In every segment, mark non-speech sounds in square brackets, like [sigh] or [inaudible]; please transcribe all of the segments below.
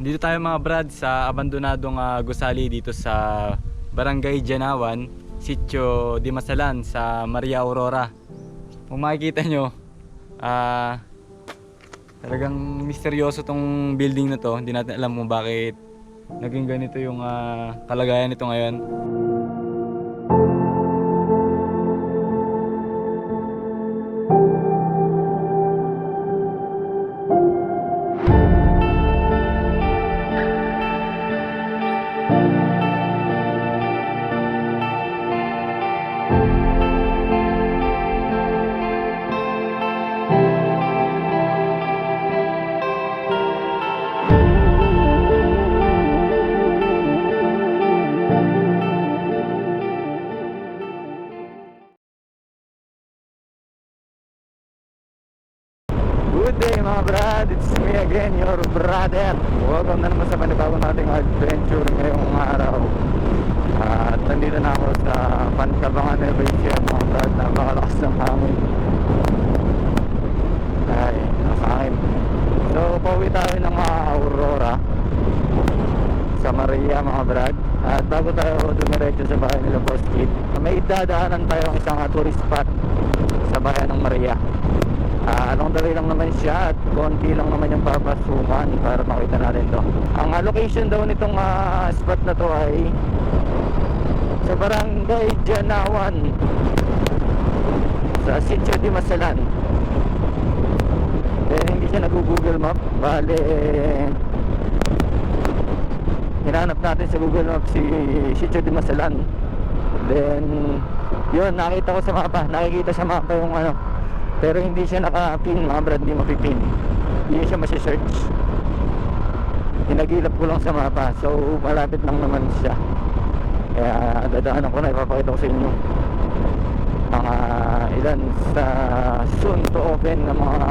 Dito tayo mga brad sa abandonadong ah, gusali dito sa Barangay Janawan, Sitio Dimasalan sa Maria Aurora. Kung makikita nyo, ah talagang misteryoso tong building na to. Hindi natin alam kung bakit naging ganito yung ah, kalagayan nito ngayon. Day mga brad, it's me again, your brother. Welcome na naman sa panibagong nating adventure ngayong araw. At nandito na ako sa Pantabangan Evasion mga brad, napakalakas ng hangin. Ay, ang hangin. So, pauwi tayo ng mga Aurora sa Maria mga brad. At bago tayo dumiretso sa bahay nila Boss Kid, may dadaanan tayo isang ah, tourist spot sa bayan ng Maria. Anong dali lang naman siya at konti lang naman yung papasukan para makita natin to. Ang ah, location daw nitong ah, spot na to ay sa barangay Janawan sa Sitio di Masalan. Eh, hindi siya nag-google map. Bale, eh, hinanap natin sa Google Map si Sitio di Masalan. Then, yun, nakita ko sa mapa. Nakikita sa mapa yung ano, pero hindi siya naka-pin mga brad, hindi mapipin. Hindi siya masi-search. Hinagilap ko lang sa mapa. So, malapit lang naman siya. Kaya dadaanan ko na ipapakita ko sa inyo mga ilan sa soon to open na mga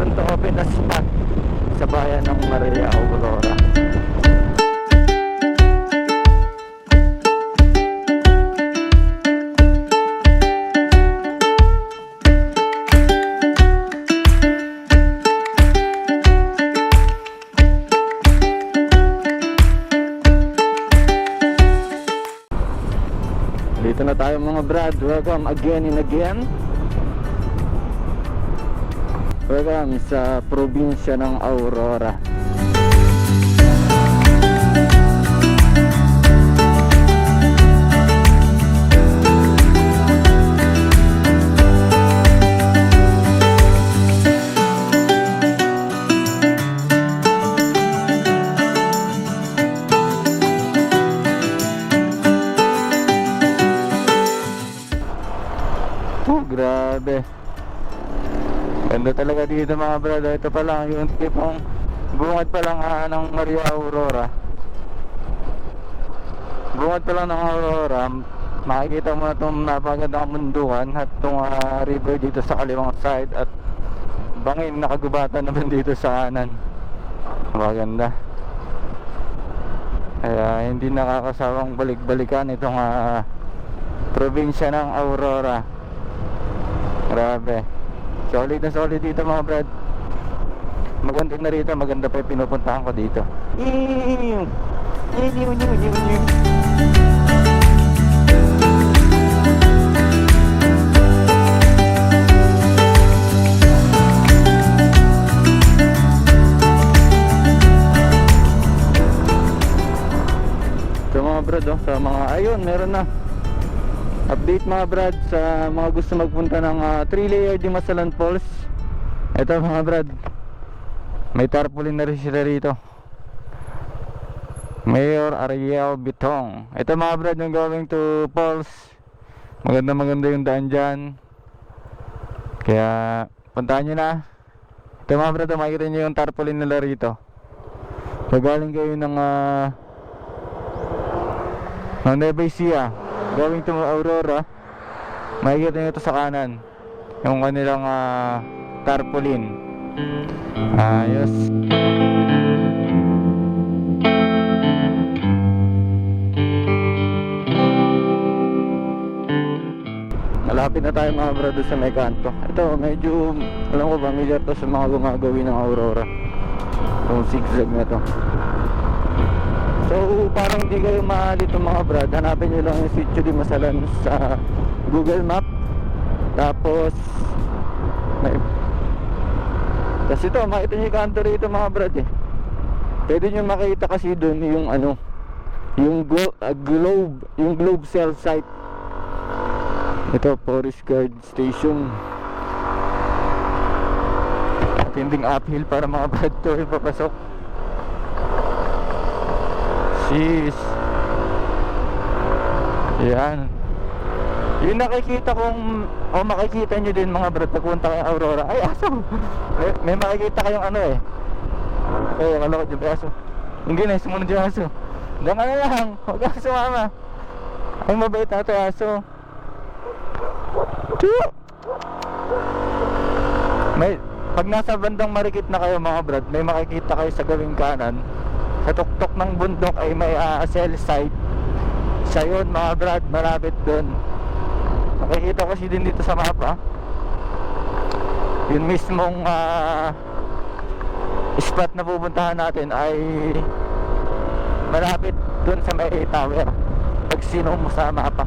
soon to open na spot sa bayan ng Maria Aurora. Welcome again and again. Welcome sa probinsya ng Aurora. Grabe. Ganda talaga dito mga brad. Ito pa lang yung tipong bungad pa lang ah, ng Maria Aurora. Bungad pa lang ng Aurora. Makikita mo na itong napagandang mundukan at itong ah, river dito sa kaliwang side at bangin nakagubatan naman dito sa kanan. Maganda. Kaya hindi nakakasawang balik-balikan itong ah, probinsya ng Aurora. Grabe. Solid na solid dito mga brad. Maganda na rito, maganda pa yung pinupuntahan ko dito. Ew! Ew, ew, ew, ew, ew. Ito mga brad, oh, sa mga, ayun, meron na. Update mga brad sa mga gusto magpunta ng 3 layer di Masalan Falls. Ito mga brad. May tarpaulin na rin sila rito. Mayor Ariel Bitong. Ito mga brad yung going to falls. Maganda maganda yung daan dyan. Kaya puntahan nyo na. Ito mga brad, makikita nyo yung tarpaulin nila rito. Pag galing kayo ng uh, ng Nueva Ecija going to Aurora makikita nyo ito sa kanan. Yung kanilang ah, tarpaulin. Ayos malapit na tayo mga brado sa may ito medyo alam ko familiar to sa mga gumagawi ng Aurora. Itong zigzag na to. So, parang hindi kayo maalito mga brad. Hanapin nyo lang yung sitio di Masalan sa Google Map. Tapos, may... Tapos ito, makita nyo yung kanto rito mga brad eh. Pwede nyo makita kasi doon yung ano, yung glo- ah, globe, yung globe cell site. Ito, Forest Guard Station. Matinding uphill para mga brad [laughs] to yung papasok. Sis. Yan. Yung nakikita kong o makikita nyo din mga brad pagpunta kay Aurora. Ay aso. May, may makikita kayong ano eh. Ay, akala ko dyan aso. Hindi na, sumunod yung aso. Diyan ka na lang. Huwag kang sumama. Ay, mabait na ito aso. Tiyo! May, pag nasa bandang marikit na kayo mga brad, may makikita kayo sa gawing kanan. Sa tuktok ng bundok ay may uh, cell site. Siya yun mga brad, malapit dun. Nakikita ko kasi din dito sa mapa. Yung mismong ah, spot na pupuntahan natin ay malapit dun sa may tower. Pag sino mo sa mapa.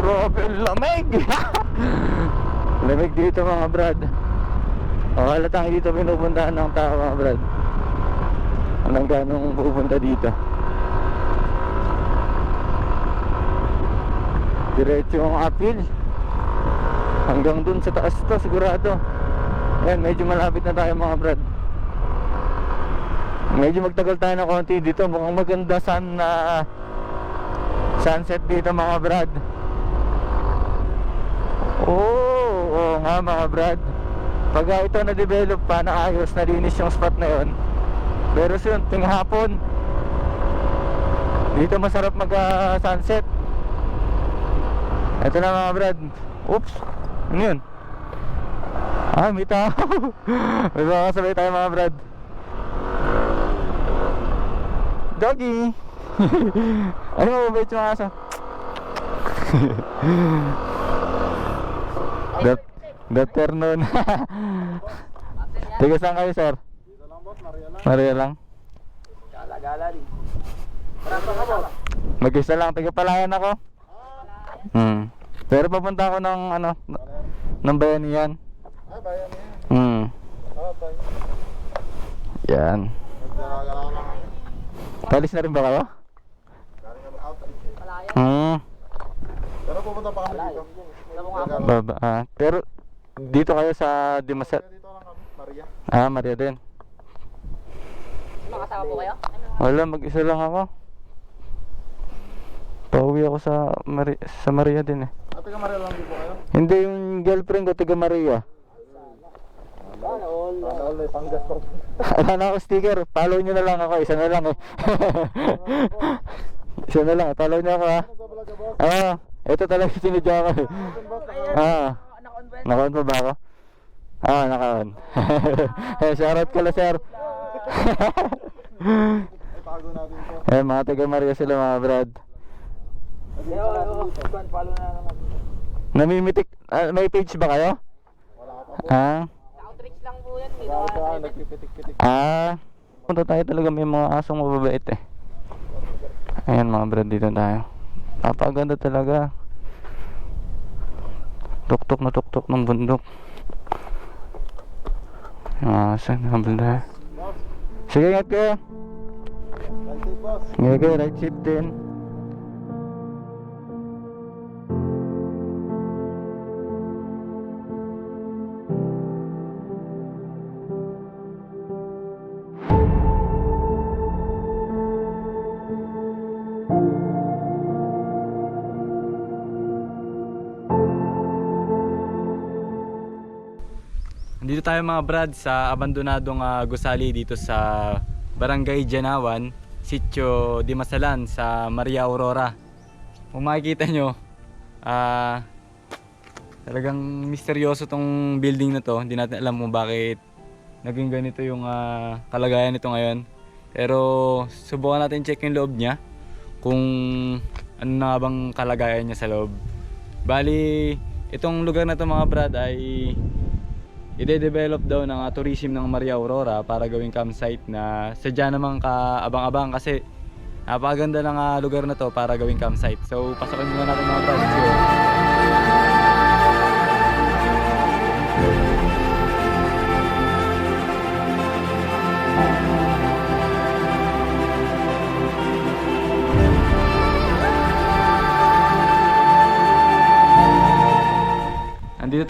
Grabe lamig! [laughs] lamig dito mga brad. O halatang dito pinupuntahan ng tao mga brad. Anong ganong pupunta dito? Diretso ang apil. Hanggang dun sa taas to sigurado. Ayan, medyo malapit na tayo mga brad. Medyo magtagal tayo ng konti dito. Mukhang maganda sun na sunset dito mga brad. Oo, oo nga mga brad. Pag ah, ito na-develop pa, naayos, nalinis yung spot na yon. Pero soon, ting hapon, dito masarap mag ah, sunset. Ito na mga brad. Oops, ano yun? Ah, may tao. [laughs] may mga kasabay tayo mga brad. Doggy! [laughs] ano mo mabait yung aso? Good, good afternoon. Tiga saan kayo, sir? Maria lang. Gala-gala din. Parang ka boss. Mag-isa lang, tiga palayan ako. Hmm. Pero papunta ako ng ano, ng bayanihan. Ah, bayan yan. Hmm. Ah. Yan. Palis na rin ba kayo? Hmm. Pero pupunta pa kami dito. Baba. Ah, pero dito kayo sa Dimasat. Dito lang kami, Maria. Ah, Maria din. Makasama po kayo? Wala, mag-isa lang ako. Pauwi ako sa Maria, sa Maria din eh. Ate ka Maria lang dito kayo? Hindi yung girlfriend ko, taga Maria. Sana all. Sana all, may panggas ko. [laughs] Wala na ako sticker. Follow nyo na lang ako. Isa na lang eh. [laughs] Isa na lang. Follow nyo ako ha. Ah, ito talaga sinadya ko eh. Ah, Naka-on pa ba ako? Ah, naka-on. eh, [laughs] shoutout ka lang sir. Itago natin to. eh, mga taga Maria sila mga brad. Natin dito. follow na naman. Namimitik, ah, may page ba kayo? Wala ka pa po. Ah, Outreach lang po yan. Wala ka, sa nagpipitik-pitik. ah. Punta tayo talaga may mga asong mababait eh. Ayan mga brad dito tayo. Napakaganda talaga. Tuktok na tuktok ng bundok. Yung aso, nabal tayo. Sige, ingat kayo. right safe boss. Kayo, right seat din. Dito tayo mga brad sa abandonadong ah, gusali dito sa Barangay Janawan, Sitio Dimasalan sa Maria Aurora. Kung makikita nyo, ah talagang misteryoso tong building na to. Hindi natin alam kung bakit naging ganito yung ah, kalagayan nito ngayon. Pero subukan natin check yung loob niya kung ano na bang kalagayan niya sa loob. Bali, itong lugar na to mga brad ay ide-develop daw ng ah, tourism ng Maria Aurora para gawing campsite na sadya namang kaabang-abang kasi napakaganda ng ah, lugar na to para gawing campsite. So, pasokin muna natin mga. Let's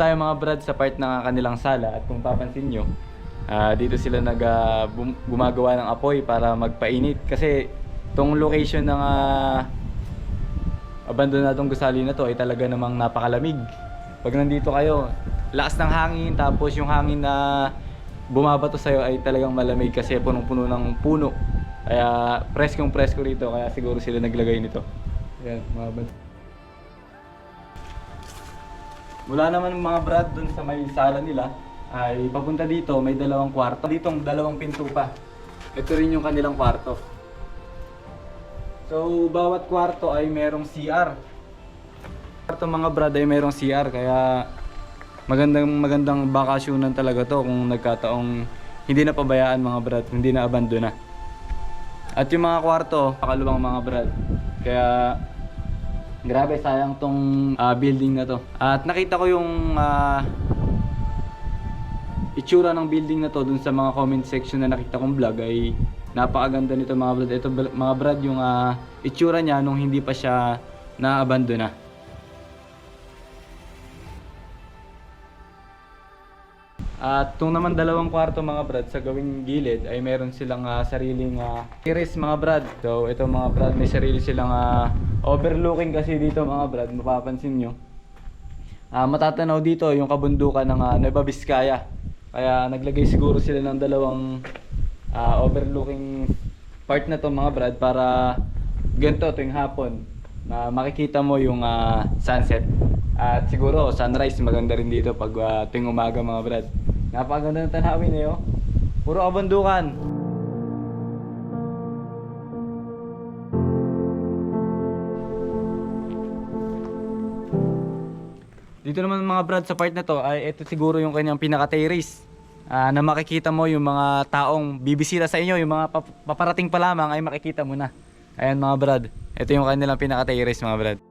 tayo mga brad sa part ng kanilang sala at kung papansin nyo, ah, dito sila nag bum- gumagawa ng apoy para magpainit kasi tong location ng uh, abandonadong gusali na to ay talaga namang napakalamig. Pag nandito kayo, lakas ng hangin tapos yung hangin na bumabato sa'yo ay talagang malamig kasi punong-puno ng puno. Kaya preskong presko rito kaya siguro sila naglagay nito. Ayan, mga Mula naman mga brad dun sa may sala nila ay papunta dito may dalawang kwarto. Ditong dalawang pinto pa. Ito rin yung kanilang kwarto. So bawat kwarto ay merong CR. Kwarto mga brad ay merong CR kaya magandang magandang bakasyonan talaga to kung nagkataong hindi na pabayaan mga brad, hindi na abandona. At yung mga kwarto, pakaluwang mga brad. Kaya Grabe, sayang tong ah, building na to. At nakita ko yung ah, itsura ng building na to dun sa mga comment section na nakita kong vlog ay napakaganda nito mga brad. Ito mga brad yung ah, itsura niya nung hindi pa siya naabandona. At itong naman dalawang kwarto mga brad sa gawing gilid ay meron silang ah, sariling uh, terrace mga brad. So ito mga brad may sarili silang ah, overlooking kasi dito mga brad mapapansin nyo. Ah, matatanaw dito yung kabundukan ng ah, Nueva Vizcaya. Kaya naglagay siguro sila ng dalawang ah, overlooking part na to mga brad para ganito tuwing hapon na makikita mo yung ah, sunset. At siguro sunrise maganda rin dito pag ah, tuwing umaga mga brad. Napakaganda ng tanawin eh oh. Puro kabundukan. Dito naman mga brad sa part na to ay ito siguro yung kanyang pinaka-terrace. Ah, na makikita mo yung mga taong bibisita sa inyo, yung mga pap- paparating pa lamang ay makikita mo na. Ayan mga brad, ito yung kanilang pinaka-terrace mga brad.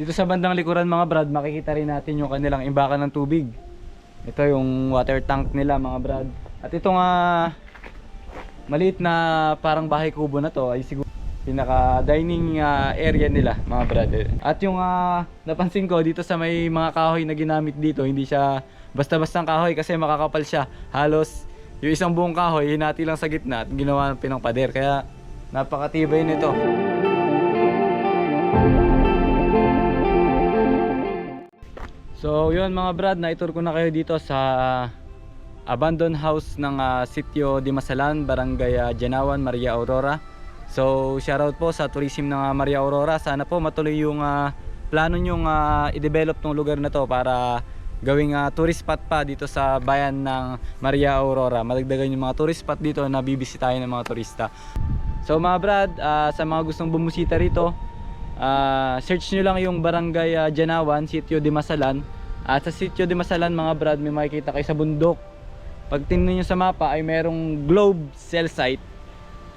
Dito sa bandang likuran mga brad, makikita rin natin yung kanilang imbakan ng tubig. Ito yung water tank nila mga brad. At ito nga maliit na parang bahay kubo na to ay siguro pinaka dining ah, area nila mga brad. At yung ah, napansin ko dito sa may mga kahoy na ginamit dito, hindi siya basta-bastang kahoy kasi makakapal siya. Halos yung isang buong kahoy hinati lang sa gitna at ginawa ng pinang pader kaya napakatibay nito. So yun mga brad, na-tour ko na kayo dito sa abandoned house ng ah, sitio Dimasalan, Barangay ah, Janawan, Maria Aurora. So shoutout po sa tourism ng ah, Maria Aurora. Sana po matuloy yung ah, plano nyong ah, i-develop ng lugar na to para gawing ah, tourist spot pa dito sa bayan ng Maria Aurora. Madagdagan yung mga tourist spot dito na bibisitahin ng mga turista. So mga brad, ah, sa mga gustong bumusita rito, Ah, search nyo lang yung barangay ah, Janawan, Sitio de Masalan. At sa Sitio de Masalan mga brad, may makikita kayo sa bundok. Pag tingnan nyo sa mapa ay merong globe cell site.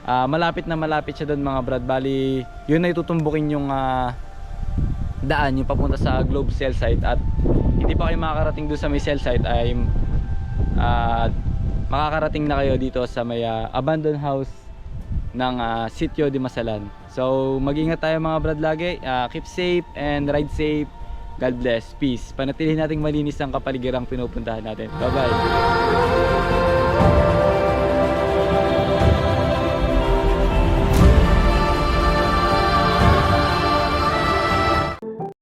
Ah, malapit na malapit siya doon mga brad. Bali, yun na itutumbukin yung ah, daan yung papunta sa globe cell site at hindi pa kayo makakarating doon sa may cell site ay ah, makakarating na kayo dito sa may ah, abandoned house ng ah, Sitio de Masalan. So, mag-ingat tayo mga brad lagi. Ah, keep safe and ride safe. God bless. Peace. Panatilihin nating malinis ang kapaligirang pinupuntahan natin. Bye-bye.